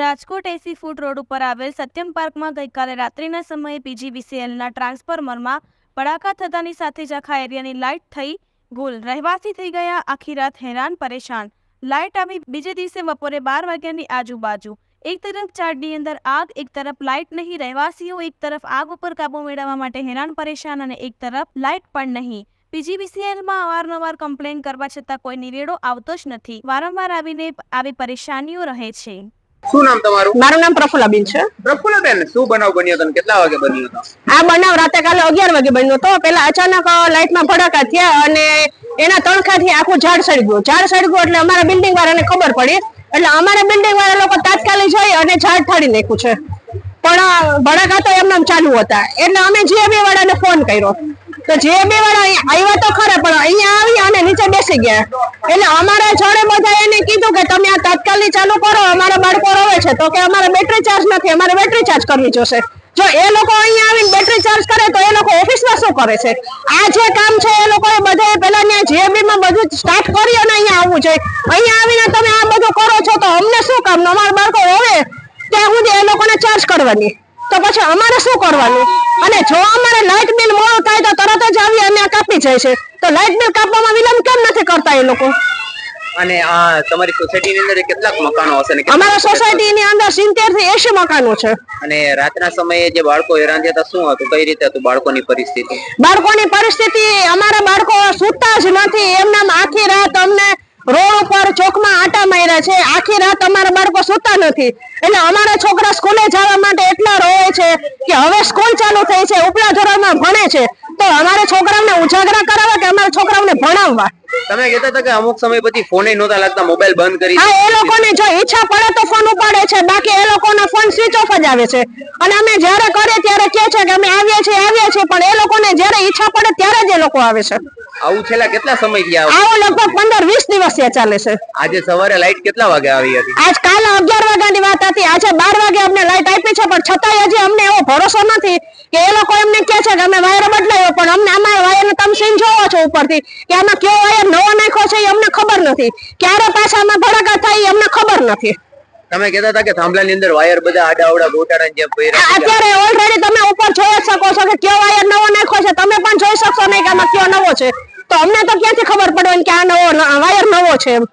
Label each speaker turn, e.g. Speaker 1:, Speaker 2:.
Speaker 1: રાજકોટ એસી foot road ઉપર આવેલ સત્યમ પાર્કમાં ગઈકાલે રાત્રિના સમયે પીજીવીસીએલના ટ્રાન્સફોર્મરમાં પડાકા થતાની સાથે જ આખા એરિયાની લાઇટ થઈ ગુલ. રહેવાસી થઈ ગયા, આખી રાત હેરાન, પરેશાન. લાઇટ આવી બીજે દિવસે બપોરે બાર વાગ્યાની આજુબાજુ. એક તરફ ઝાડની અંદર આગ, એક તરફ લાઇટ નહીં, રહેવાસીઓ એક તરફ આગ ઉપર કાબુ મેળવવા માટે હેરાન, પરેશાન અને એક તરફ લાઇટ પણ નહીં. પીજીવીસીએલમાં અવારનવાર કમ્પ્લેન કરવા છતાં કોઈ નિવેડો આવતો જ નથી. વારંવાર આવીને આવી પરેશાનીઓ રહે છે.
Speaker 2: શું નામ તમારું?
Speaker 3: મારું નામ પ્રફુલાબેન છે.
Speaker 2: પ્રફુલાબેન શું બનાવ બન્યો હતો કેટલા વાગે બન્યો હતો
Speaker 3: આ બનાવ રાતે કાલે અગિયાર વાગે બન્યો હતો પેલા અચાનક લાઇટમાં ભડાકા થયા અને એના તણખાથી આખું ઝાડ સડી ગયું ઝાડ સડી ગયું એટલે અમારા બિલ્ડિંગ વાળાને ખબર પડી. એટલે અમારા બિલ્ડિંગ વાળા લોકો તાત્કાલિક જઈ અને ઝાડ ઠાડી નાખ્યું છે. પણ ભડાકા તો એમને ચાલુ હતા. એટલે અમે જીએબી વાળાને ફોન કર્યો. તો જીએબી વાળા અહીં આવ્યા તો ખરા પણ અહીંયા આવી અને નીચે બેસી ગયા. એટલે અમારા જોડે બધા એને કીધું કે તમે આ તાત્કાલિક ચાલુ કરો, અમારા બાળકો રોવે છે. તો કે અમારે બેટરી ચાર્જ નથી, અમારે બેટરી ચાર્જ કરવી જોશે. જો એ લોકો અહીંયા આવીને બેટરી ચાર્જ કરે તો એ લોકો ઓફિસમાં શું કરે છે? આ જે કામ છે એ લોકોએ બધા પેલા ત્યાં જીએબી માં બધું સ્ટાર્ટ કર્યું અને અહીંયા આવવું જોઈએ. અહીંયા આવીને તમે આ બધું કરો છો તો અમને શું કામ? અમારા બાળકો રોવે, ત્યાં સુધી એ લોકોને ચાર્જ કરવાની. તો પછી અમારે શું કરવાનું? અને જો અમારે લાઇટ બિલ મોડું થાય તો તરત જ આવી અને કાપી જાય છે. તો લાઇટ બિલ કાપવામાં વિલંબ લોકો?
Speaker 2: અને આ તમારી સોસાયટી ની અંદર કેટલાક મકાનો હશે ને
Speaker 3: અમારા સોસાયટી ની અંદર સિત્તેરથી 80 મકાનો છે.
Speaker 2: અને રાતના સમયે જે બાળકો હેરાન થયા શું હતું? કઈ રીતે હતું બાળકોની પરિસ્થિતિ?
Speaker 3: બાળકોની પરિસ્થિતિ અમારા બાળકો સૂતા જ નથી. એમના આખી રાત અમને રોડ ઉપર ચોકમાં આટા માર્યા છે. આખી રાત અમારા બાળકો સૂતા નથી. એટલે અમારા છોકરા સ્કૂલે જવા માટે એટલા રોવે છે કે હવે સ્કૂલ ચાલુ થઈ છે. ઉપલા ધોરણમાં ભણે છે તો અમારે છોકરાઓને ઉજાગરા કરાવવા કે અમારા છોકરાઓને ભણાવવા?
Speaker 2: તમે કહેતા હતા કે અમુક સમય પછી ફોને નહોતા લાગતા મોબાઈલ બંધ કરી
Speaker 3: હા એ લોકોને જો ઈચ્છા પડે તો ફોન ઉપાડે છે બાકી એ લોકોનો ફોન સ્વિચ ઓફ જ આવે છે. અને અમે જ્યારે કરે ત્યારે કહે છે કે અમે આવીએ છીએ આવીએ છીએ પણ એ લોકોને જ્યારે ઈચ્છા પડે ત્યારે જ એ લોકો આવે છે.
Speaker 2: આવું છેલ્લા કેટલા સમયથી આવું?
Speaker 3: આવું લગભગ પંદર વીસ દિવસથી ચાલે છે.
Speaker 2: આજે સવારે લાઈટ કેટલા વાગે આવી હતી?
Speaker 3: આજ કાલે અગિયાર વાગ્યાની વાત હતી આજે બાર વાગે અમને લાઈટ આપી છે પણ છતાંય હજી અમને એવો ભરોસો નથી કે એ લોકો એમને કહે છે કે અમે વાયર બદલાયો પણ અમને આમાં વાયર તમે સીન જોવો છો ઉપરથી. કે આમાં કયો વાયર નવો નાખ્યો છે એ અમને ખબર નથી. ક્યારે પાછા આમાં ભડાકા થાય એ અમને ખબર નથી.
Speaker 2: તમે કહેતા હતા કે થાંભલાની અંદર વાયર બધા આડા અવડા ગોટાળા જેમ છે.
Speaker 3: અત્યારે ઓલરેડી તમે ઉપર જોઈ જ શકો છો કે કયો વાયર નવો નાખ્યો છે. તમે પણ જોઈ શકશો નહીં કે આમાં કયો નવો છે. તો અમને તો ક્યાંથી ખબર પડવાની કે આ નવો વાયર નવો છે એમ.